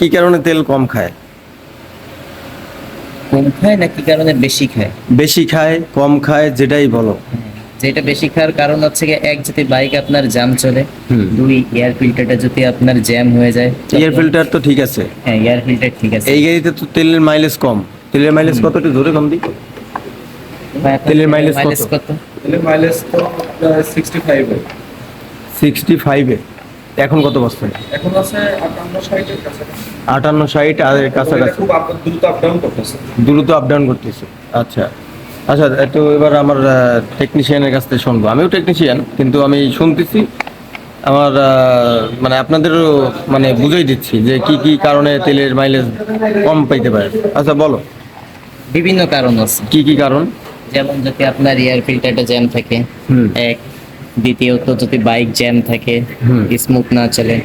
কি কারণে তেল কম খায়? কম খায় না কি কারণে বেশি খায়? বেশি খায় কম খায় যেটাই বলো। যেটা বেশি খাওয়ার কারণ হচ্ছে এক যদি বাইক আপনার জ্যাম চলে দুই এয়ার ফিল্টারটা যদি আপনার জ্যাম হয়ে যায় এয়ার ফিল্টার তো ঠিক আছে। হ্যাঁ এয়ার ফিল্টার ঠিক আছে। এই গাড়িতে তো তেলের মাইলেজ কম। তেলের মাইলেজ কত একটু ধরে কম দিই তেলের মাইলেজ কত? তেলের মাইলেজ তো সিক্সটি ফাইভে সিক্সটি ফাইভে এখন কত বস্তা এখন আছে আটান্ন ষাট আর কাছাকাছি। খুব আপ দ্রুত আপ ডাউন করতেছে। দ্রুত আপ ডাউন করতেছে। আচ্ছা। আচ্ছা একটু এবার আমার টেকনিশিয়ানের কাছ থেকে শুনব। আমিও টেকনিশিয়ান কিন্তু আমি শুনতেছি আমার মানে আপনাদেরও মানে বুঝাই দিচ্ছি যে কি কি কারণে তেলের মাইলেজ কম পাইতে পারে। আচ্ছা বলো। বিভিন্ন কারণ আছে। কি কি কারণ? যেমন যদি আপনার এয়ার ফিল্টারটা জ্যাম থাকে হুম। এক দ্বিতীয়ত যদি বাইক জ্যাম থাকে স্মুথ না চলে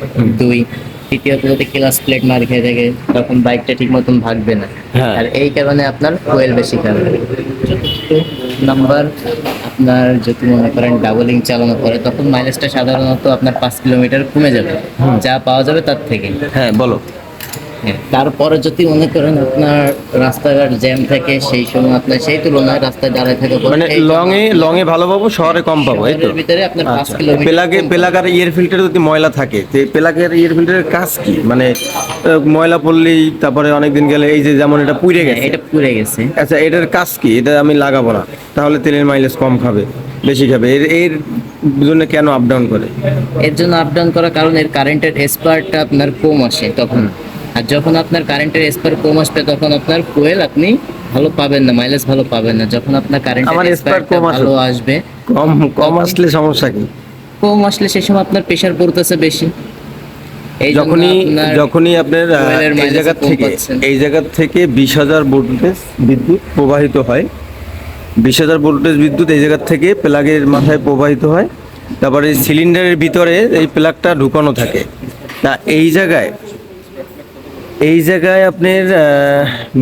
দুই তৃতীয়ত যদি ক্লাস প্লেট মার খেয়ে থাকে তখন বাইকটা ঠিক মতন ভাগবে না। হ্যাঁ। আর এই কারণে আপনার ফুয়েল বেশি খাবে। নাম্বার আপনার যদি মনে করেন ডাবলিং চালানো পরে তখন মাইলেজটা সাধারণত আপনার পাঁচ কিলোমিটার কমে যাবে। যা পাওয়া যাবে তার থেকে। হ্যাঁ বলো। তারপরে যদি মনে করেন আপনার রাস্তাঘাট জ্যাম থাকে সেই সময় আপনার সেই তুলনায় রাস্তায় দাঁড়ায় থাকে মানে লং এ লং এ ভালো পাবো শহরে কম পাবো এই তো? ভিতরে আপনার পাঁচ আচ্ছা। কিলোমিটার পেলাকে কম পেলাকার ইয়ার ফিল্টারে যদি ময়লা থাকে তো পেলাকের ইয়ার ফিল্টারের কাজ কি? মানে ময়লা পড়লেই তারপরে অনেকদিন গেলে এই যে যেমন এটা পুড়ে হ্যাঁ, গেছে। এটা পুড়ে গেছে। আচ্ছা এটার কাজ কি? এটা আমি লাগাবো না। তাহলে তেলের মাইলেজ কম খাবে বেশি খাবে। এর এর জন্য কেন আপ ডাউন করে? এর জন্য আপ ডাউন করার কারণ এর কারেন্টের স্পারটা আপনার কম আসে তখন। আর যখন আপনার কারেন্টের স্পার কম আসবে তখন আপনার কোয়েল আপনি ভালো পাবেন না মাইলেজ ভালো পাবেন না। যখন আপনার আমার কারেন্টের স্পারটা কম। ভালো আসবে কম কম আসলে সমস্যা কি? কম আসলে সেই সময় আপনার প্রেশার পড়তেছে বেশি। এই যখনই যখনই আপনার এই জায়গা থেকে এই জায়গা থেকে বিশ হাজার ভোল্টেজ বিদ্যুৎ প্রবাহিত হয়। বিশ হাজার ভোল্টেজ বিদ্যুৎ এই জায়গা থেকে প্লাগের মাথায় প্রবাহিত হয়। তারপরে সিলিন্ডারের ভিতরে এই প্লাগটা ঢুকানো থাকে। তা এই জায়গায় এই জায়গায় আপনার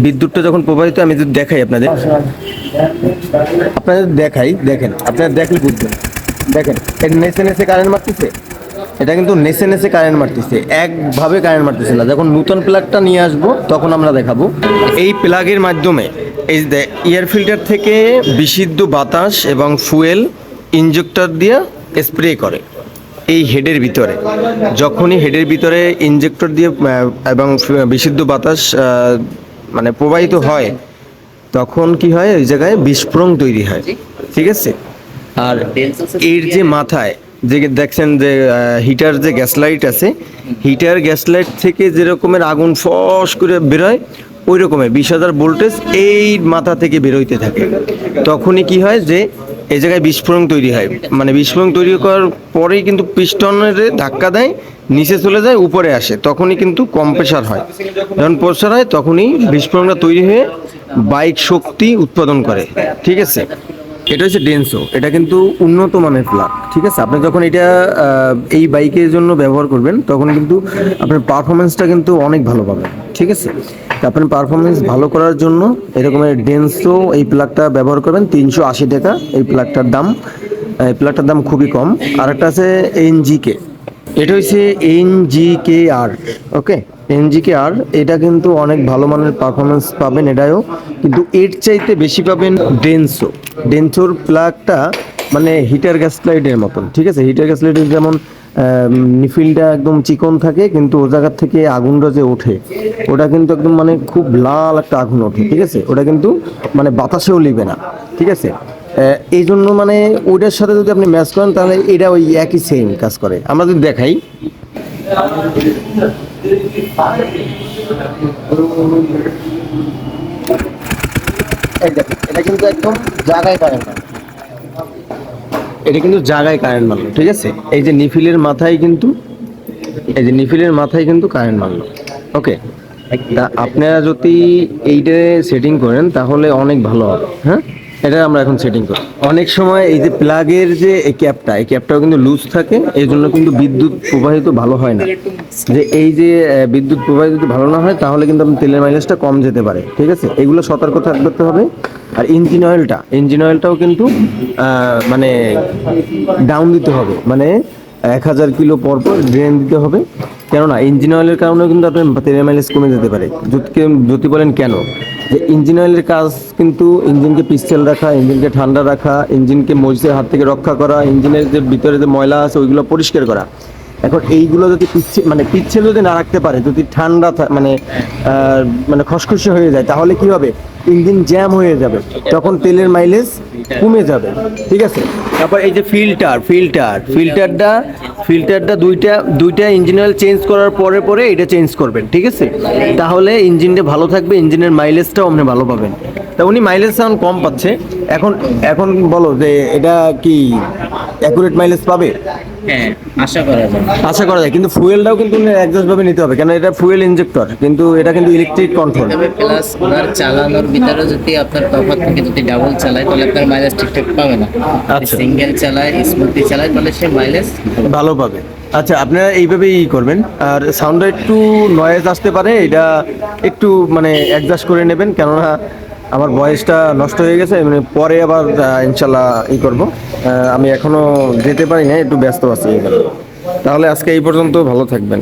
বিদ্যুৎটা যখন প্রবাহিত আমি যদি দেখাই আপনাদের। আপনাদের দেখাই, দেখেন, আপনারা দেখলে বুঝবেন। দেখেন, এটা নেচে নেচে কারেন্ট মারতেছে। এটা কিন্তু নেচে নেচে কারেন্ট মারতেছে, একভাবে কারেন্ট মারতেছে না। যখন নতুন প্লাগটা নিয়ে আসব, তখন আমরা দেখাবো। এই প্লাগের মাধ্যমে, এই এয়ার ফিল্টার থেকে বিশুদ্ধ বাতাস এবং ফুয়েল ইনজেক্টর দিয়ে স্প্রে করে। এই হেডের ভিতরে। যখনই হেডের ভিতরে ইনজেক্টর দিয়ে এবং বিশুদ্ধ বাতাস মানে প্রবাহিত হয়, তখন কি হয়? ওই জায়গায় বিস্ফোরণ তৈরি হয়। ঠিক আছে? আর এর যে মাথায়, যে দেখছেন যে হিটার যে গ্যাস লাইট আছে হিটার গ্যাস লাইট থেকে যেরকমের আগুন ফস করে বেরোয়, ওই রকমের। বিশ হাজার ভোল্টেজ এই মাথা থেকে বেরোইতে থাকে। তখনই কি হয় যে এই জায়গায় বিস্ফোরণ তৈরি হয়। মানে বিস্ফোরণ তৈরি করার পরেই কিন্তু পিস্টনের ধাক্কা দেয়, নিচে চলে যায়, উপরে আসে। তখনই কিন্তু কম প্রেশার হয়। যখন প্রেশার হয়, তখনই বিস্ফোরণটা তৈরি হয়ে বাইক শক্তি উৎপাদন করে। ঠিক আছে? এটা হচ্ছে ডেন্সো এটা কিন্তু উন্নত মানের প্লাগ ঠিক আছে? আপনি যখন এটা এই বাইকের জন্য ব্যবহার করবেন, তখন কিন্তু আপনার পারফরমেন্সটা কিন্তু অনেক ভালো পাবেন, ঠিক আছে? আপনার পারফরমেন্স ভালো করার জন্য এরকমের ডেন্সো এই প্লাগটা ব্যবহার করবেন, তিনশো আশি টাকা এই প্লাগটার দাম। এই প্লাগটার দাম খুবই কম। আর একটা আছে এনজিকে এটা হচ্ছে এন জি এনজিকে আর ওকে? এনজিকে আর এটা কিন্তু অনেক ভালো মানের পারফরমেন্স পাবেন এটাও কিন্তু এর চাইতে বেশি পাবেন ডেন্সো ডেন্সোর প্লাগটা মানে হিটার গ্যাস লাইটের মতন, ঠিক আছে? হিটার গ্যাস লাইটের যেমন নিফিলটা একদম চিকন থাকে, কিন্তু ও জায়গার থেকে আগুনটা যে ওঠে, ওটা কিন্তু একদম মানে খুব লাল একটা আগুন ওঠে, ঠিক আছে? ওটা কিন্তু মানে বাতাসেও লিবে না, ঠিক আছে? এই জন্য মানে ওইটার সাথে যদি আপনি ম্যাচ করেন, তাহলে এটা ওই একই সেম কাজ করে। আমরা যদি দেখাই। এটা কিন্তু একদম জায়গায় কারেন্ট এটা কিন্তু জায়গায় কারেন্ট মারলো, ঠিক আছে? এই যে নিফিলের মাথায় কিন্তু, এই যে নিফিলের মাথায় কিন্তু কারেন্ট মারলো। ওকে তা আপনারা যদি এইটা সেটিং করেন, তাহলে অনেক ভালো হবে। হ্যাঁ? এটা আমরা এখন সেটিং করি। অনেক সময় এই যে প্লাগের যে এই ক্যাপটা এই ক্যাপটাও কিন্তু লুজ থাকে এই জন্য কিন্তু বিদ্যুৎ প্রবাহিত ভালো হয় না। যে এই যে বিদ্যুৎ প্রবাহিত যদি ভালো না হয়, তাহলে কিন্তু আপনার তেলের মাইলেজটা কম যেতে পারে, ঠিক আছে? এগুলো সতর্ক থাকতে হবে। আর ইঞ্জিন অয়েলটা ইঞ্জিন অয়েলটাও কিন্তু মানে ডাউন দিতে হবে। মানে এক হাজার কিলো পর পর ড্রেন দিতে হবে। কেননা ইঞ্জিন অয়েলের কারণেও কিন্তু আপনার তেলের মাইলেজ কমে যেতে পারে। যদি বলেন কেন? যে ইঞ্জিন অয়েলের কাজ কিন্তু ইঞ্জিনকে পিস্টেল রাখা, ইঞ্জিনকে ঠান্ডা রাখা, ইঞ্জিনকে মরিচের হাত থেকে রক্ষা করা, ইঞ্জিনের যে ভিতরে যে ময়লা আছে ওইগুলো পরিষ্কার করা। এখন এইগুলো যদি পিচ্ছে মানে পিচ্ছে যদি না রাখতে পারে, যদি ঠান্ডা মানে মানে খসখসে হয়ে যায়, তাহলে কি হবে? ইঞ্জিন জ্যাম হয়ে যাবে। তখন তেলের মাইলেজ কমে যাবে। ঠিক আছে? তারপর এই যে ফিল্টার ফিল্টার ফিল্টারটা ফিল্টারটা দুইটা দুইটা ইঞ্জিন অয়েল চেঞ্জ করার পরে পরে এটা চেঞ্জ করবেন, ঠিক আছে? তাহলে ইঞ্জিনটা ভালো থাকবে, ইঞ্জিনের মাইলেজটাও আপনি ভালো পাবেন। তা উনি মাইলেজ এখন কম পাচ্ছে। এখন এখন বলো যে এটা কি অ্যাকুরেট মাইলেজ পাবে? আশা করা যায়। আশা করা যায় কিন্তু ফুয়েলটাও কিন্তু অ্যাডজাস্ট ভাবে নিতে হবে কেন এটা ফুয়েল ইনজেক্টর কিন্তু এটা কিন্তু ইলেকট্রিক কন্ট্রোল প্লাস ওনার চালানোর ভিতরে যদি আপনার তফাৎ থেকে যদি ডাবল চালায় তাহলে আপনার মাইলেজ ঠিকঠাক পাবে না। আচ্ছা। সিঙ্গেল চালায় স্মুথলি চালায় তাহলে সে মাইলেজ ভালো পাবে। আচ্ছা আপনারা এইভাবেই করবেন আর সাউন্ডটা একটু নয়েজ আসতে পারে এটা একটু মানে অ্যাডজাস্ট করে নেবেন কেননা আমার বয়সটা নষ্ট হয়ে গেছে মানে পরে আবার ইনশাল্লাহ ই করব। আমি এখনও যেতে পারি না একটু ব্যস্ত আছি। তাহলে আজকে এই পর্যন্ত ভালো থাকবেন।